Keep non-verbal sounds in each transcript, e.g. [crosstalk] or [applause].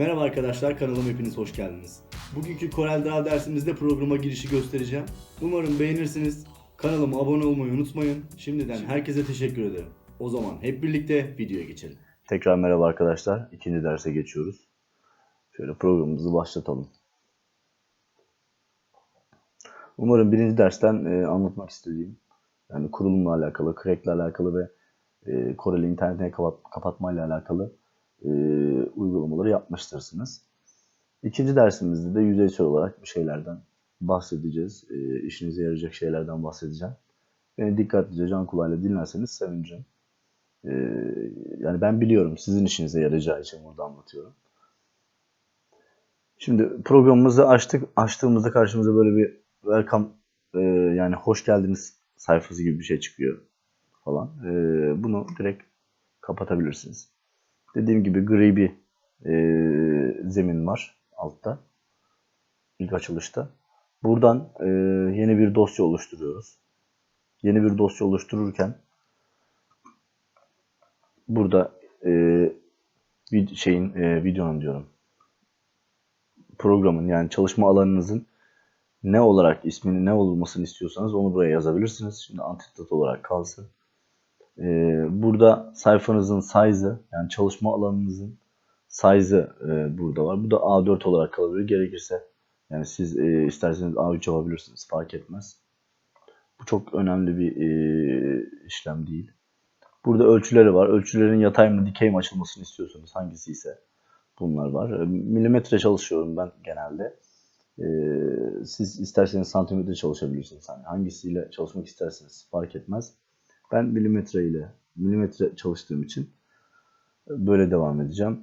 Merhaba arkadaşlar, kanalıma hepiniz hoş geldiniz. Bugünkü Corel Draw dersimizde programa girişi göstereceğim. Umarım beğenirsiniz. Kanalıma abone olmayı unutmayın. Şimdiden herkese teşekkür ederim. O zaman hep birlikte videoya geçelim. Tekrar merhaba arkadaşlar. İkinci derse geçiyoruz. Şöyle programımızı başlatalım. Umarım birinci dersten e, anlatmak istediğim yani kurulumla alakalı, crack'le alakalı ve e, Corel'i internete kapat, kapatmayla alakalı e, uygulamaları yapmıştırsınız. İkinci dersimizde de yüzeysel olarak bir şeylerden bahsedeceğiz. E, işinize yarayacak şeylerden bahsedeceğim. Beni dikkatlice can kulağıyla dinlerseniz sevinirim. Ee, yani ben biliyorum sizin işinize yarayacağı için burada anlatıyorum. Şimdi programımızı açtık. Açtığımızda karşımıza böyle bir welcome e, yani hoş geldiniz sayfası gibi bir şey çıkıyor falan. Ee, bunu direkt kapatabilirsiniz. Dediğim gibi gri bir e, zemin var altta. ilk açılışta. Buradan e, yeni bir dosya oluşturuyoruz. Yeni bir dosya oluştururken burada e, vid- şeyin e, videonun diyorum programın yani çalışma alanınızın ne olarak ismini ne olmasını istiyorsanız onu buraya yazabilirsiniz. Şimdi antidat olarak kalsın. E, burada sayfanızın size'ı yani çalışma alanınızın size'ı e, burada var. Bu da A4 olarak kalabilir. Gerekirse yani siz e, isterseniz A3 yapabilirsiniz. Fark etmez. Bu çok önemli bir e, işlem değil. Burada ölçüleri var. Ölçülerin yatay mı dikey mi açılmasını istiyorsanız hangisi ise bunlar var. E, Milimetre çalışıyorum ben genelde. E, siz isterseniz santimetre çalışabilirsiniz. Hani hangisiyle çalışmak isterseniz fark etmez. Ben milimetre ile milimetre çalıştığım için böyle devam edeceğim.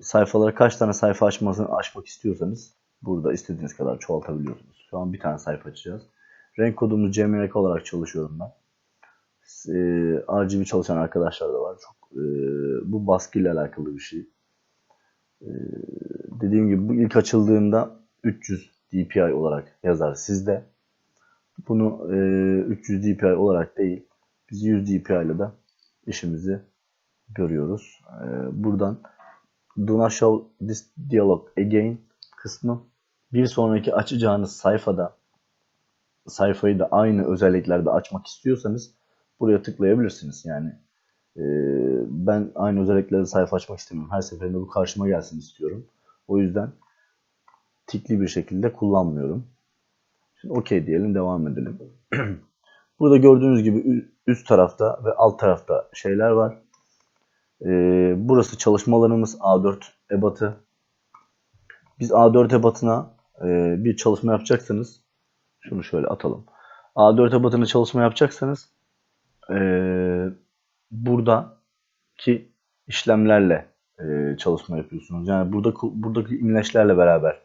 Sayfalara kaç tane sayfa açmasını açmak istiyorsanız burada istediğiniz kadar çoğaltabiliyorsunuz. Şu an bir tane sayfa açacağız. Renk kodumuz CMYK olarak çalışıyorum ben e, RGB çalışan arkadaşlar da var. Çok e, bu baskıyla alakalı bir şey. E, dediğim gibi bu ilk açıldığında 300 DPI olarak yazar sizde. Bunu e, 300 DPI olarak değil, biz 100 DPI ile de işimizi görüyoruz. E, buradan Do not show this dialog again kısmı bir sonraki açacağınız sayfada sayfayı da aynı özelliklerde açmak istiyorsanız buraya tıklayabilirsiniz. Yani e, ben aynı özelliklerde sayfa açmak istemiyorum. Her seferinde bu karşıma gelsin istiyorum. O yüzden tikli bir şekilde kullanmıyorum. Şimdi okey diyelim devam edelim. [clears throat] Burada gördüğünüz gibi üst tarafta ve alt tarafta şeyler var. E, burası çalışma alanımız A4 ebatı. Biz A4 ebatına e, bir çalışma yapacaksanız şunu şöyle atalım. A4 ebatına çalışma yapacaksanız ee, buradaki işlemlerle e, çalışma yapıyorsunuz. Yani burada buradaki imleçlerle beraber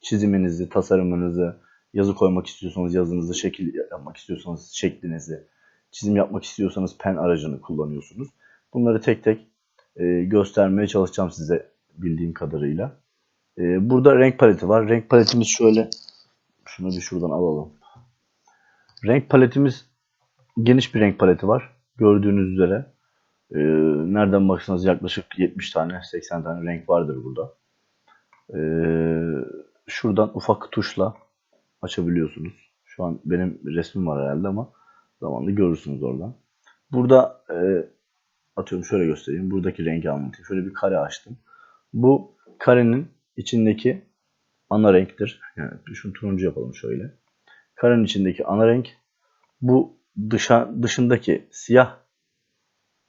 çiziminizi, tasarımınızı, yazı koymak istiyorsanız yazınızı, şekil yapmak istiyorsanız şeklinizi, çizim yapmak istiyorsanız pen aracını kullanıyorsunuz. Bunları tek tek e, göstermeye çalışacağım size bildiğim kadarıyla. E, burada renk paleti var. Renk paletimiz şöyle. Şunu bir şuradan alalım. Renk paletimiz geniş bir renk paleti var. Gördüğünüz üzere. Ee, nereden baksanız yaklaşık 70 tane, 80 tane renk vardır burada. Ee, şuradan ufak tuşla açabiliyorsunuz. Şu an benim resmim var herhalde ama zamanla görürsünüz oradan. Burada e, atıyorum şöyle göstereyim. Buradaki rengi anlatayım. Şöyle bir kare açtım. Bu karenin içindeki ana renktir. Yani şunu turuncu yapalım şöyle. Karenin içindeki ana renk bu dışa, dışındaki siyah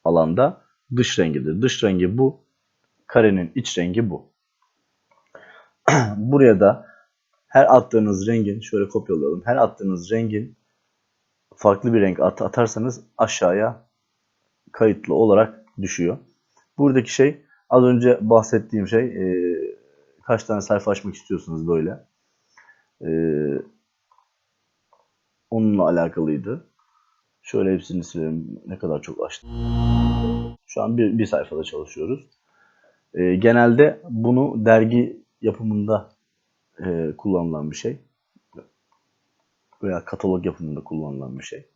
alanda dış rengidir. Dış rengi bu. Karenin iç rengi bu. [clears throat] Buraya da her attığınız rengin şöyle kopyalayalım. Her attığınız rengin farklı bir renk at atarsanız aşağıya kayıtlı olarak düşüyor. Buradaki şey az önce bahsettiğim şey e, kaç tane sayfa açmak istiyorsunuz böyle. E, onunla alakalıydı. Şöyle hepsini silelim. Ne kadar çok açtım. Şu an bir, bir sayfada çalışıyoruz. E, genelde bunu dergi yapımında e, kullanılan bir şey. Veya katalog yapımında kullanılan bir şey.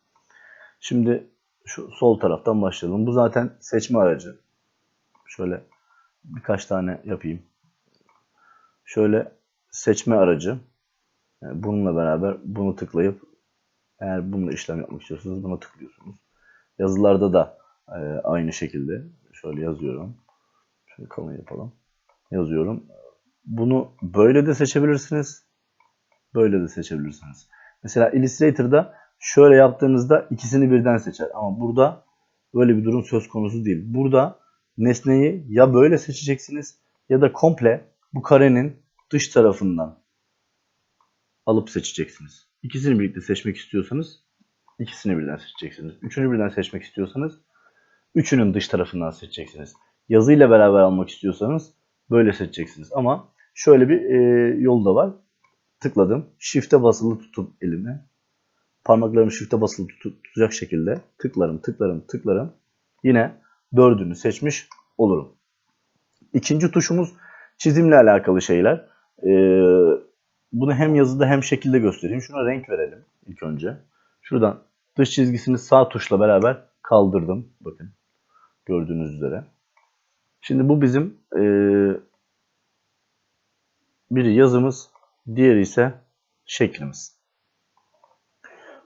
Şimdi şu sol taraftan başlayalım. Bu zaten seçme aracı. Şöyle birkaç tane yapayım. Şöyle seçme aracı. Yani bununla beraber bunu tıklayıp eğer bununla işlem yapmak istiyorsanız buna tıklıyorsunuz. Yazılarda da e, aynı şekilde şöyle yazıyorum. Şöyle kalın yapalım. Yazıyorum. Bunu böyle de seçebilirsiniz. Böyle de seçebilirsiniz. Mesela Illustrator'da şöyle yaptığınızda ikisini birden seçer. Ama burada böyle bir durum söz konusu değil. Burada nesneyi ya böyle seçeceksiniz ya da komple bu karenin dış tarafından alıp seçeceksiniz. İkisini birlikte seçmek istiyorsanız ikisini birden seçeceksiniz. Üçünü birden seçmek istiyorsanız üçünün dış tarafından seçeceksiniz. Yazıyla beraber almak istiyorsanız böyle seçeceksiniz. Ama şöyle bir e, yol da var. Tıkladım. Shift'e basılı tutup elimi parmaklarımı shift'e basılı tut- tutacak şekilde tıklarım, tıklarım, tıklarım. Yine dördünü seçmiş olurum. İkinci tuşumuz çizimle alakalı şeyler. Ee, bunu hem yazıda hem şekilde göstereyim. Şuna renk verelim ilk önce. Şuradan dış çizgisini sağ tuşla beraber kaldırdım. Bakın gördüğünüz üzere. Şimdi bu bizim ee, biri yazımız, diğeri ise şeklimiz.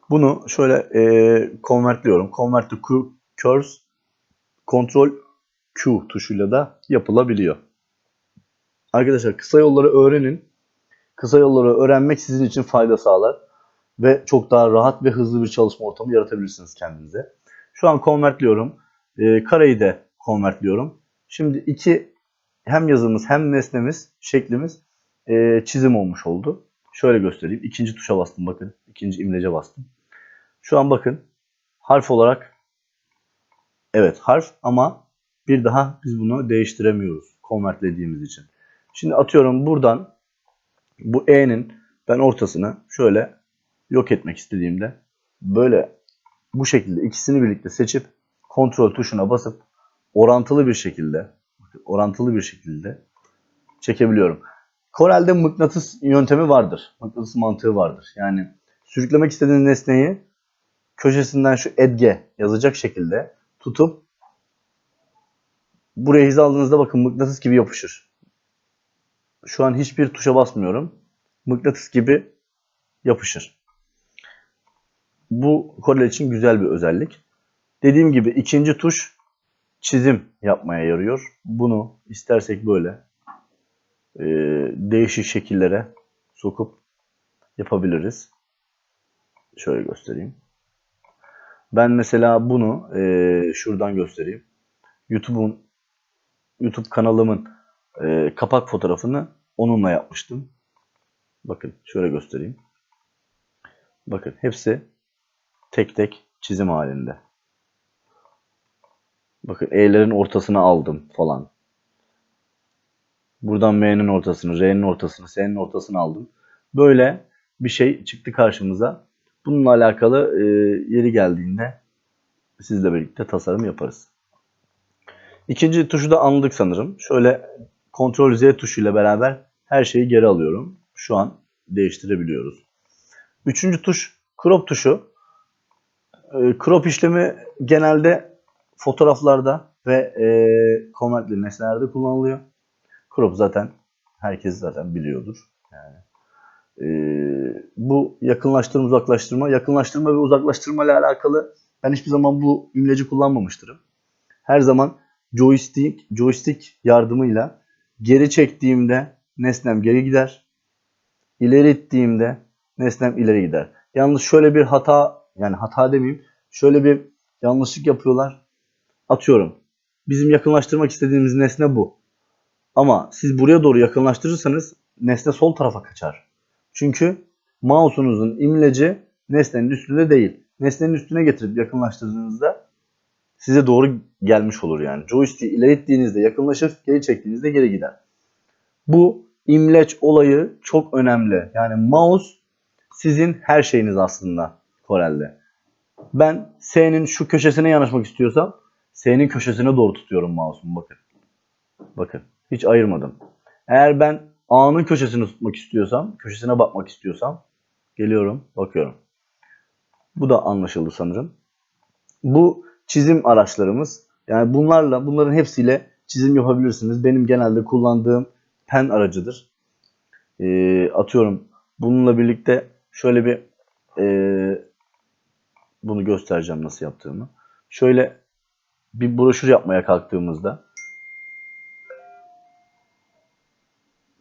Bunu şöyle e, konvertliyorum. Convert to Curves Ctrl Q tuşuyla da yapılabiliyor. Arkadaşlar kısa yolları öğrenin. Kısa yolları öğrenmek sizin için fayda sağlar. Ve çok daha rahat ve hızlı bir çalışma ortamı yaratabilirsiniz kendinize. Şu an konvertliyorum. E, kareyi de konvertliyorum. Şimdi iki hem yazımız hem nesnemiz, şeklimiz e, çizim olmuş oldu. Şöyle göstereyim. İkinci tuşa bastım bakın. İkinci imlece bastım. Şu an bakın harf olarak evet harf ama bir daha biz bunu değiştiremiyoruz konvertlediğimiz için. Şimdi atıyorum buradan bu E'nin ben ortasını şöyle yok etmek istediğimde böyle bu şekilde ikisini birlikte seçip kontrol tuşuna basıp orantılı bir şekilde orantılı bir şekilde çekebiliyorum. Corel'de mıknatıs yöntemi vardır. Mıknatıs mantığı vardır. Yani sürüklemek istediğiniz nesneyi köşesinden şu edge yazacak şekilde tutup buraya hizaladığınızda bakın mıknatıs gibi yapışır. Şu an hiçbir tuşa basmıyorum. Mıknatıs gibi yapışır. Bu Corel için güzel bir özellik. Dediğim gibi ikinci tuş çizim yapmaya yarıyor. Bunu istersek böyle e, değişik şekillere sokup yapabiliriz. Şöyle göstereyim. Ben mesela bunu e, şuradan göstereyim. YouTube'un YouTube kanalımın e, kapak fotoğrafını onunla yapmıştım. Bakın şöyle göstereyim. Bakın hepsi tek tek çizim halinde. Bakın E'lerin ortasını aldım falan. Buradan M'nin ortasını, R'nin ortasını, S'nin ortasını aldım. Böyle bir şey çıktı karşımıza. Bununla alakalı e, yeri geldiğinde sizle birlikte tasarım yaparız. İkinci tuşu da anladık sanırım. Şöyle Ctrl Z tuşuyla beraber her şeyi geri alıyorum. Şu an değiştirebiliyoruz. Üçüncü tuş crop tuşu. E, crop işlemi genelde fotoğraflarda ve e, konvertli nesnelerde kullanılıyor. Crop zaten herkes zaten biliyordur. Yani e, bu yakınlaştırma, uzaklaştırma, yakınlaştırma ve uzaklaştırma ile alakalı ben hiçbir zaman bu imleci kullanmamıştırım. Her zaman joystick, joystick yardımıyla geri çektiğimde nesnem geri gider. İleri ittiğimde nesnem ileri gider. Yalnız şöyle bir hata, yani hata demeyeyim, şöyle bir yanlışlık yapıyorlar. Atıyorum. Bizim yakınlaştırmak istediğimiz nesne bu. Ama siz buraya doğru yakınlaştırırsanız nesne sol tarafa kaçar. Çünkü mouse'unuzun imleci nesnenin üstünde değil. Nesnenin üstüne getirip yakınlaştırdığınızda size doğru gelmiş olur yani. Joystick'i ileri ittiğinizde yakınlaşır, geri çektiğinizde geri gider. Bu imleç olayı çok önemli. Yani mouse sizin her şeyiniz aslında Corel'de. Ben S'nin şu köşesine yanaşmak istiyorsam S'nin köşesine doğru tutuyorum mouse'umu bakın. Bakın hiç ayırmadım. Eğer ben A'nın köşesini tutmak istiyorsam, köşesine bakmak istiyorsam geliyorum, bakıyorum. Bu da anlaşıldı sanırım. Bu çizim araçlarımız. Yani bunlarla, bunların hepsiyle çizim yapabilirsiniz. Benim genelde kullandığım pen aracıdır. Ee, atıyorum bununla birlikte şöyle bir ee, bunu göstereceğim nasıl yaptığımı. Şöyle bir broşür yapmaya kalktığımızda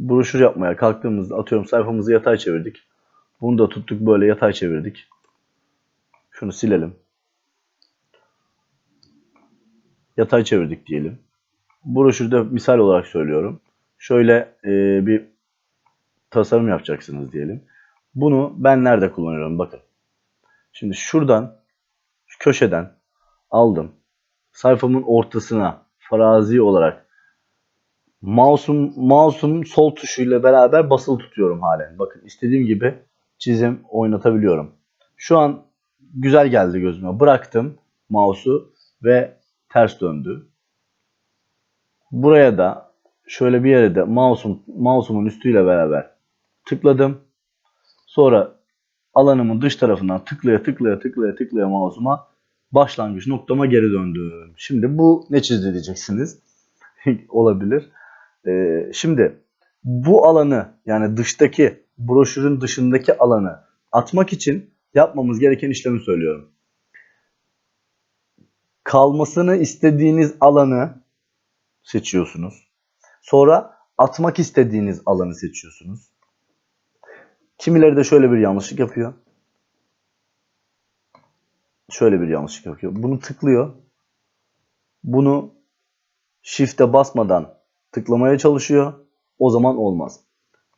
broşür yapmaya kalktığımızda atıyorum sayfamızı yatay çevirdik. Bunu da tuttuk böyle yatay çevirdik. Şunu silelim. Yatay çevirdik diyelim. Broşürde misal olarak söylüyorum. Şöyle e, bir tasarım yapacaksınız diyelim. Bunu ben nerede kullanıyorum? Bakın. Şimdi şuradan, şu köşeden aldım. Sayfamın ortasına farazi olarak mouse'um, mouse'umun sol tuşuyla beraber basılı tutuyorum halen. Bakın istediğim gibi çizim oynatabiliyorum. Şu an güzel geldi gözüme. Bıraktım mouse'u ve ters döndü. Buraya da şöyle bir yere de mouse'um, mouse'umun üstüyle beraber tıkladım. Sonra alanımın dış tarafından tıklaya tıklaya tıklaya tıklaya mouse'uma başlangıç noktama geri döndüm. Şimdi bu ne çizdi diyeceksiniz. [laughs] Olabilir. Ee, şimdi bu alanı yani dıştaki broşürün dışındaki alanı atmak için yapmamız gereken işlemi söylüyorum. Kalmasını istediğiniz alanı seçiyorsunuz. Sonra atmak istediğiniz alanı seçiyorsunuz. Kimileri de şöyle bir yanlışlık yapıyor. Şöyle bir yanlışlık yapıyor. Bunu tıklıyor. Bunu shift'e basmadan tıklamaya çalışıyor. O zaman olmaz.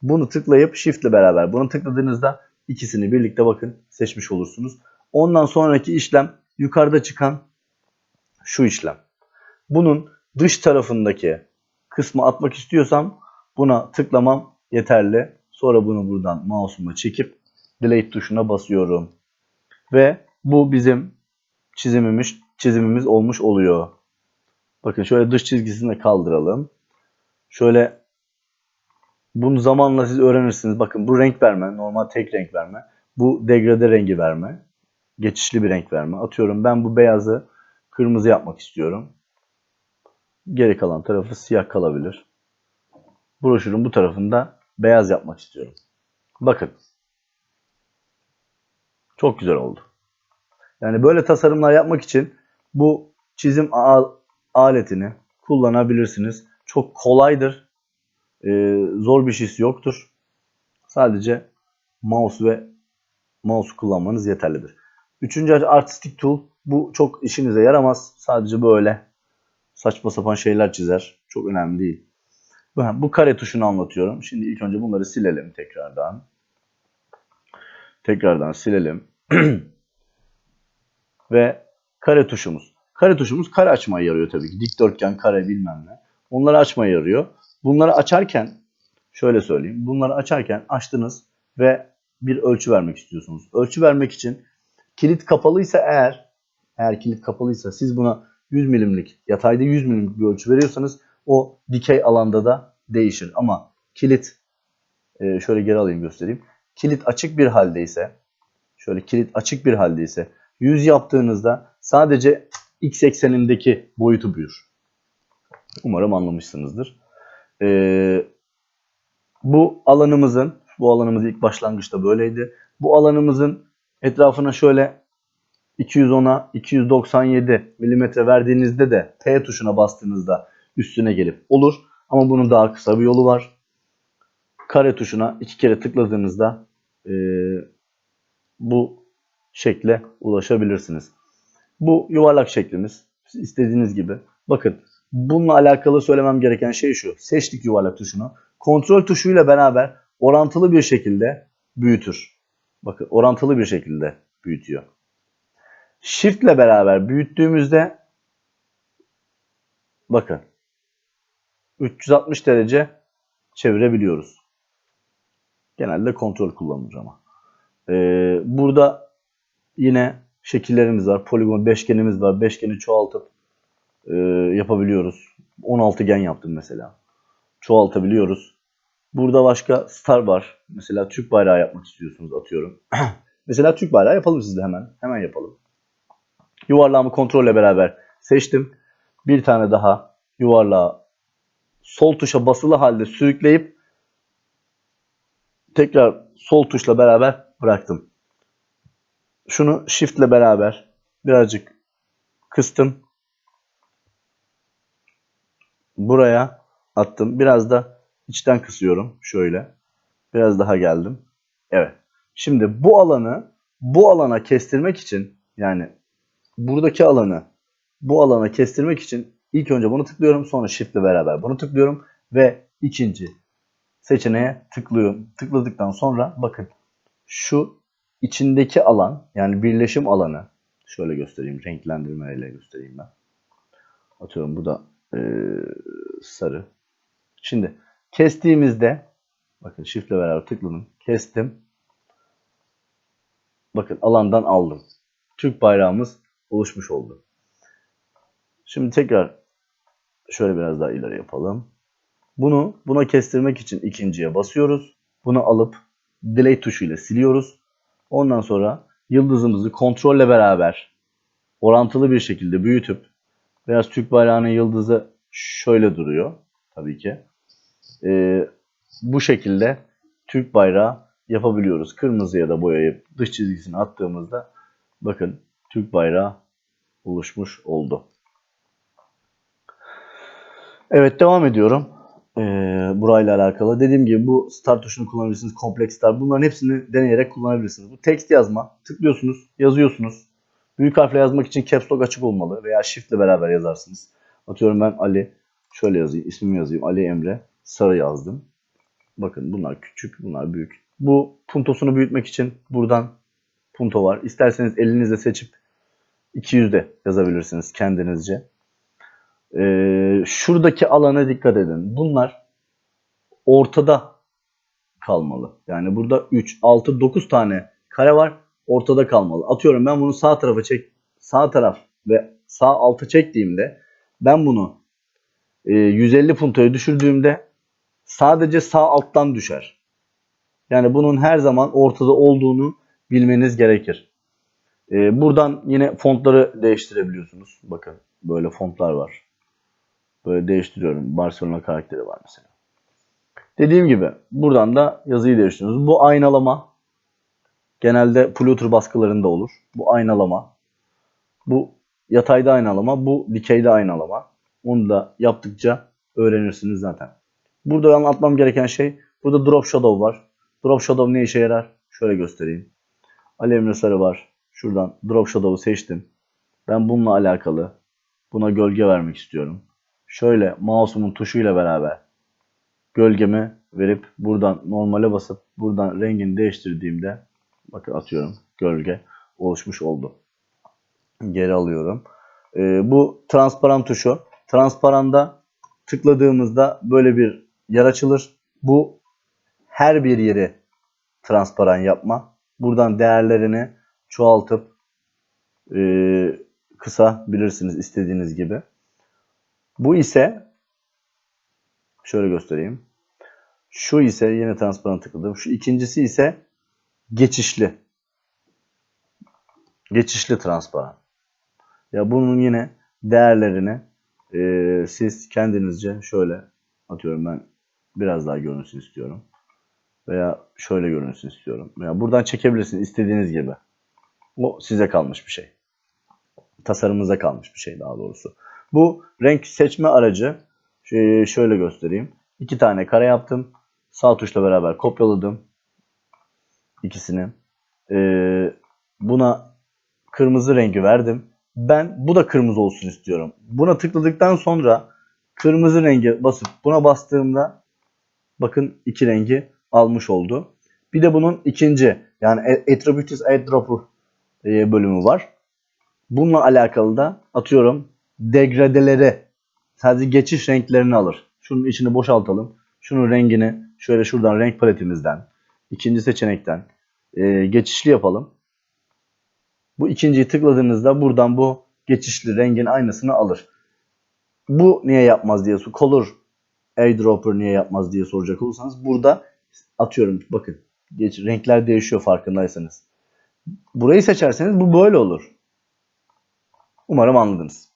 Bunu tıklayıp shift'le beraber bunu tıkladığınızda ikisini birlikte bakın seçmiş olursunuz. Ondan sonraki işlem yukarıda çıkan şu işlem. Bunun dış tarafındaki kısmı atmak istiyorsam buna tıklamam yeterli. Sonra bunu buradan mouse'uma çekip delete tuşuna basıyorum. Ve bu bizim çizimimiz çizimimiz olmuş oluyor. Bakın şöyle dış çizgisini de kaldıralım. Şöyle bunu zamanla siz öğrenirsiniz. Bakın bu renk verme, normal tek renk verme. Bu degrade rengi verme. Geçişli bir renk verme. Atıyorum ben bu beyazı kırmızı yapmak istiyorum. Geri kalan tarafı siyah kalabilir. Broşürün bu tarafında beyaz yapmak istiyorum. Bakın. Çok güzel oldu. Yani böyle tasarımlar yapmak için bu çizim aletini kullanabilirsiniz. Çok kolaydır. Ee, zor bir şeysi yoktur. Sadece mouse ve mouse kullanmanız yeterlidir. Üçüncü artistik tool. Bu çok işinize yaramaz. Sadece böyle saçma sapan şeyler çizer. Çok önemli değil. Bu kare tuşunu anlatıyorum. Şimdi ilk önce bunları silelim tekrardan. Tekrardan silelim. [clears throat] Ve kare tuşumuz. Kare tuşumuz kare açmaya yarıyor tabii ki. Dikdörtgen, kare bilmem ne. Onları açmaya yarıyor. Bunları açarken şöyle söyleyeyim. Bunları açarken açtınız ve bir ölçü vermek istiyorsunuz. Ölçü vermek için kilit kapalıysa eğer eğer kilit kapalıysa siz buna 100 milimlik yatayda 100 milimlik bir ölçü veriyorsanız o dikey alanda da değişir. Ama kilit e, şöyle geri alayım göstereyim. Kilit açık bir haldeyse şöyle kilit açık bir haldeyse 100 yaptığınızda sadece x eksenindeki boyutu büyür. Umarım anlamışsınızdır. Ee, bu alanımızın, bu alanımız ilk başlangıçta böyleydi. Bu alanımızın etrafına şöyle 210'a 297 milimetre verdiğinizde de P tuşuna bastığınızda üstüne gelip olur. Ama bunun daha kısa bir yolu var. Kare tuşuna iki kere tıkladığınızda e, bu şekle ulaşabilirsiniz. Bu yuvarlak şeklimiz. İstediğiniz gibi. Bakın bununla alakalı söylemem gereken şey şu. Seçtik yuvarlak tuşunu. Kontrol tuşuyla beraber orantılı bir şekilde büyütür. Bakın orantılı bir şekilde büyütüyor. Shift ile beraber büyüttüğümüzde bakın 360 derece çevirebiliyoruz. Genelde kontrol kullanılır ama. Ee, burada yine şekillerimiz var. Poligon beşgenimiz var. Beşgeni çoğaltıp e, yapabiliyoruz. 16 gen yaptım mesela. Çoğaltabiliyoruz. Burada başka star var. Mesela Türk bayrağı yapmak istiyorsunuz atıyorum. [clears throat] mesela Türk bayrağı yapalım sizde hemen. Hemen yapalım. Yuvarlağımı kontrolle beraber seçtim. Bir tane daha yuvarlağı sol tuşa basılı halde sürükleyip tekrar sol tuşla beraber bıraktım. Şunu shift ile beraber birazcık kıstım. Buraya attım. Biraz da içten kısıyorum. Şöyle. Biraz daha geldim. Evet. Şimdi bu alanı bu alana kestirmek için yani buradaki alanı bu alana kestirmek için ilk önce bunu tıklıyorum. Sonra shift ile beraber bunu tıklıyorum ve ikinci seçeneğe tıklıyorum. Tıkladıktan sonra bakın şu içindeki alan yani birleşim alanı şöyle göstereyim renklendirmeyle göstereyim ben. Atıyorum bu da eee, sarı. Şimdi kestiğimizde bakın shift ile beraber tıkladım. Kestim. Bakın alandan aldım. Türk bayrağımız oluşmuş oldu. Şimdi tekrar şöyle biraz daha ileri yapalım. Bunu buna kestirmek için ikinciye basıyoruz. Bunu alıp delete tuşuyla siliyoruz. Ondan sonra yıldızımızı kontrolle beraber orantılı bir şekilde büyütüp biraz Türk bayrağının yıldızı şöyle duruyor tabii ki. Ee, bu şekilde Türk bayrağı yapabiliyoruz. Kırmızıya da boyayıp dış çizgisini attığımızda bakın Türk bayrağı oluşmuş oldu. Evet devam ediyorum. Ee, burayla alakalı. Dediğim gibi bu start tuşunu kullanabilirsiniz. Kompleks start. Bunların hepsini deneyerek kullanabilirsiniz. Bu text yazma. Tıklıyorsunuz. Yazıyorsunuz. Büyük harfle yazmak için caps lock açık olmalı. Veya shift ile beraber yazarsınız. Atıyorum ben Ali. Şöyle yazayım. ismimi yazayım. Ali Emre. Sarı yazdım. Bakın bunlar küçük. Bunlar büyük. Bu puntosunu büyütmek için buradan punto var. İsterseniz elinizle seçip 200 de yazabilirsiniz kendinizce. Ee, şuradaki alana dikkat edin. Bunlar ortada kalmalı. Yani burada 3, 6, 9 tane kare var. Ortada kalmalı. Atıyorum ben bunu sağ tarafa çek, sağ taraf ve sağ alta çektiğimde ben bunu e, 150 puntoya düşürdüğümde sadece sağ alttan düşer. Yani bunun her zaman ortada olduğunu bilmeniz gerekir. Ee, buradan yine fontları değiştirebiliyorsunuz. Bakın böyle fontlar var. Böyle değiştiriyorum. Barcelona karakteri var mesela. Dediğim gibi buradan da yazıyı değiştiriyoruz. Bu aynalama genelde Flutter baskılarında olur. Bu aynalama. Bu yatayda aynalama. Bu dikeyde aynalama. Onu da yaptıkça öğrenirsiniz zaten. Burada anlatmam gereken şey burada drop shadow var. Drop shadow ne işe yarar? Şöyle göstereyim. Emre Sarı var. Şuradan drop shadow'u seçtim. Ben bununla alakalı buna gölge vermek istiyorum. Şöyle mouse'umun tuşuyla beraber gölgemi verip buradan normale basıp buradan rengini değiştirdiğimde bakın atıyorum gölge oluşmuş oldu. Geri alıyorum. Ee, bu transparan tuşu. Transparanda tıkladığımızda böyle bir yer açılır. Bu her bir yeri transparan yapma. Buradan değerlerini çoğaltıp e, kısabilirsiniz istediğiniz gibi. Bu ise şöyle göstereyim. Şu ise yine transparan tıkladım. Şu ikincisi ise geçişli. Geçişli transparan. Ya bunun yine değerlerini e, siz kendinizce şöyle atıyorum ben biraz daha görünsün istiyorum. Veya şöyle görünsün istiyorum. Veya buradan çekebilirsiniz istediğiniz gibi. O size kalmış bir şey. Tasarımınıza kalmış bir şey daha doğrusu. Bu renk seçme aracı Ş- şöyle göstereyim. İki tane kare yaptım. Sağ tuşla beraber kopyaladım. İkisini. Ee, buna kırmızı rengi verdim. Ben bu da kırmızı olsun istiyorum. Buna tıkladıktan sonra kırmızı rengi basıp buna bastığımda bakın iki rengi almış oldu. Bir de bunun ikinci yani Attributes Eyedropper e, bölümü var. Bununla alakalı da atıyorum degradeleri sadece geçiş renklerini alır. Şunun içini boşaltalım. Şunun rengini şöyle şuradan renk paletimizden ikinci seçenekten e, geçişli yapalım. Bu ikinciyi tıkladığınızda buradan bu geçişli rengin aynısını alır. Bu niye yapmaz diye. Color eyedropper niye yapmaz diye soracak olursanız burada atıyorum bakın geç, renkler değişiyor farkındaysanız. Burayı seçerseniz bu böyle olur. Umarım anladınız.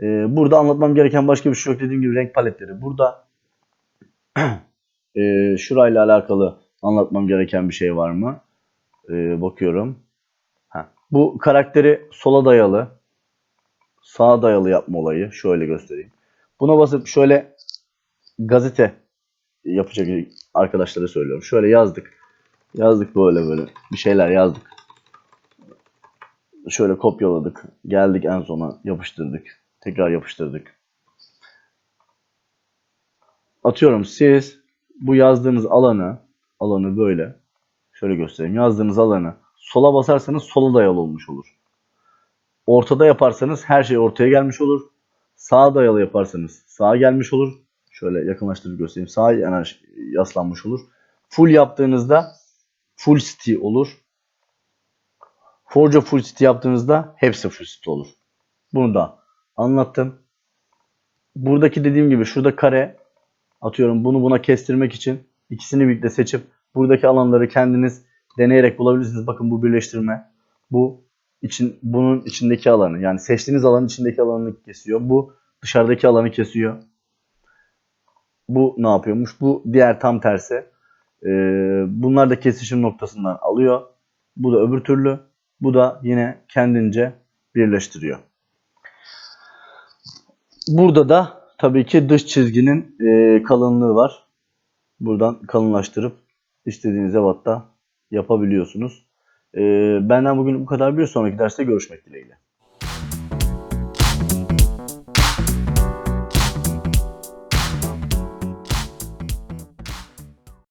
Ee, burada anlatmam gereken başka bir şey yok. Dediğim gibi renk paletleri. Burada [clears throat] e, şurayla alakalı anlatmam gereken bir şey var mı? Ee, bakıyorum. Ha. Bu karakteri sola dayalı, sağa dayalı yapma olayı. Şöyle göstereyim. Buna basıp şöyle gazete yapacak arkadaşlara söylüyorum. Şöyle yazdık. Yazdık böyle böyle. Bir şeyler yazdık. Şöyle kopyaladık. Geldik en sona yapıştırdık. Tekrar yapıştırdık. Atıyorum siz bu yazdığınız alanı alanı böyle şöyle göstereyim. Yazdığınız alanı sola basarsanız sola dayalı olmuş olur. Ortada yaparsanız her şey ortaya gelmiş olur. Sağa dayalı yaparsanız sağa gelmiş olur. Şöyle yakınlaştırıp göstereyim. Sağa yanaş, yaslanmış olur. Full yaptığınızda full city olur. Forge full city yaptığınızda hepsi full city olur. Bunu da anlattım. Buradaki dediğim gibi şurada kare atıyorum bunu buna kestirmek için ikisini birlikte seçip buradaki alanları kendiniz deneyerek bulabilirsiniz. Bakın bu birleştirme. Bu için bunun içindeki alanı yani seçtiğiniz alanın içindeki alanını kesiyor. Bu dışarıdaki alanı kesiyor. Bu ne yapıyormuş? Bu diğer tam tersi. Ee, bunlar da kesişim noktasından alıyor. Bu da öbür türlü. Bu da yine kendince birleştiriyor. Burada da tabii ki dış çizginin e, kalınlığı var. Buradan kalınlaştırıp istediğiniz ebatta yapabiliyorsunuz. E, benden bugün bu kadar. Bir sonraki derste görüşmek dileğiyle.